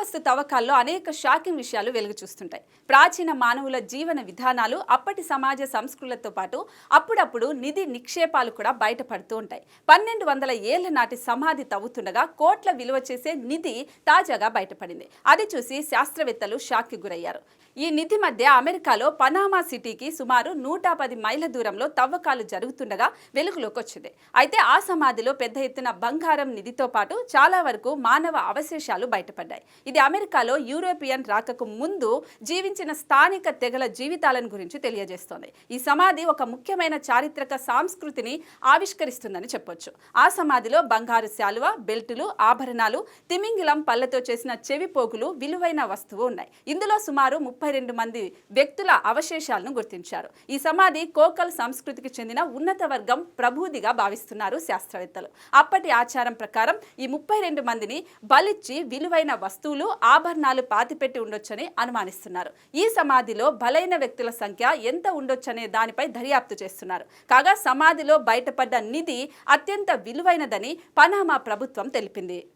పురావస్తు తవ్వకాల్లో అనేక షాకింగ్ విషయాలు వెలుగు చూస్తుంటాయి ప్రాచీన మానవుల జీవన విధానాలు అప్పటి సమాజ సంస్కృతులతో పాటు అప్పుడప్పుడు నిధి నిక్షేపాలు కూడా బయటపడుతూ ఉంటాయి. పన్నెండు వందల ఏళ్ళ నాటి సమాధి తవ్వుతుండగా కోట్ల విలువ చేసే నిధి తాజాగా బయటపడింది. అది చూసి శాస్త్రవేత్తలు షాక్కి గురయ్యారు. ఈ నిధి మధ్య అమెరికాలో పనామా సిటీకి సుమారు నూట పది మైళ్ళ దూరంలో తవ్వకాలు జరుగుతుండగా వెలుగులోకి వచ్చింది అయితే ఆ సమాధిలో పెద్ద ఎత్తున బంగారం నిధితో పాటు చాలా వరకు మానవ అవశేషాలు బయటపడ్డాయి. ఇది అమెరికాలో యూరోపియన్ రాకకు ముందు జీవించిన స్థానిక తెగల జీవితాలను గురించి తెలియజేస్తోంది. ఈ సమాధి ఒక ముఖ్యమైన చారిత్రక సంస్కృతిని ఆవిష్కరిస్తుందని చెప్పొచ్చు. ఆ సమాధిలో బంగారు శాలువ బెల్టులు ఆభరణాలు తిమింగిలం పళ్ళతో చేసిన చెవి పోగులు విలువైన వస్తువు ఉన్నాయి. ఇందులో సుమారు ముప్పై రెండు మంది వ్యక్తుల అవశేషాలను గుర్తించారు. ఈ సమాధి కోకల్ సంస్కృతికి చెందిన ఉన్నత వర్గం ప్రభూదిగా భావిస్తున్నారు శాస్త్రవేత్తలు. అప్పటి ఆచారం ప్రకారం ఈ ముప్పై రెండు మందిని బలిచ్చి విలువైన వస్తువులు ఆభరణాలు పాతిపెట్టి ఉండొచ్చని అనుమానిస్తున్నారు. ఈ సమాధిలో బలైన వ్యక్తుల సంఖ్య ఎంత ఉండొచ్చనే దానిపై దర్యాప్తు చేస్తున్నారు. కాగా సమాధిలో బయటపడ్డ నిధి అత్యంత విలువైనదని పనామా ప్రభుత్వం తెలిపింది.